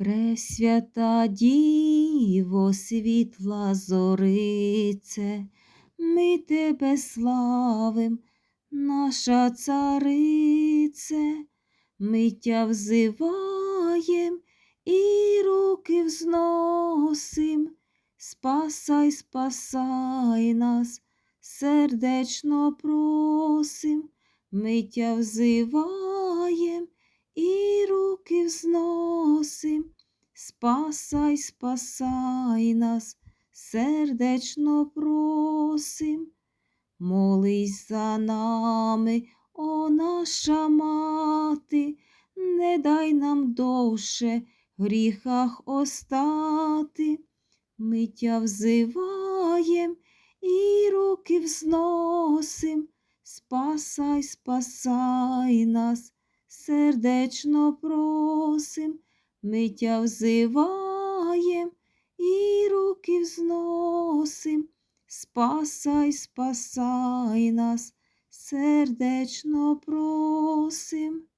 Пресвята Діво, світла зорице, ми тебе славим, наша царице, ми тя взиваєм і руки взносим, спасай, спасай нас, сердечно просим, ми тя взиваєм і руки взносим, спасай, спасай нас, сердечно просим, молись за нами, о наша мати, не дай нам довше в гріхах остати, ми тя взиваєм і руки взносим, спасай, спасай нас, сердечно просим, ми тя взиваєм і руки взносим, спасай, спасай нас, сердечно просим.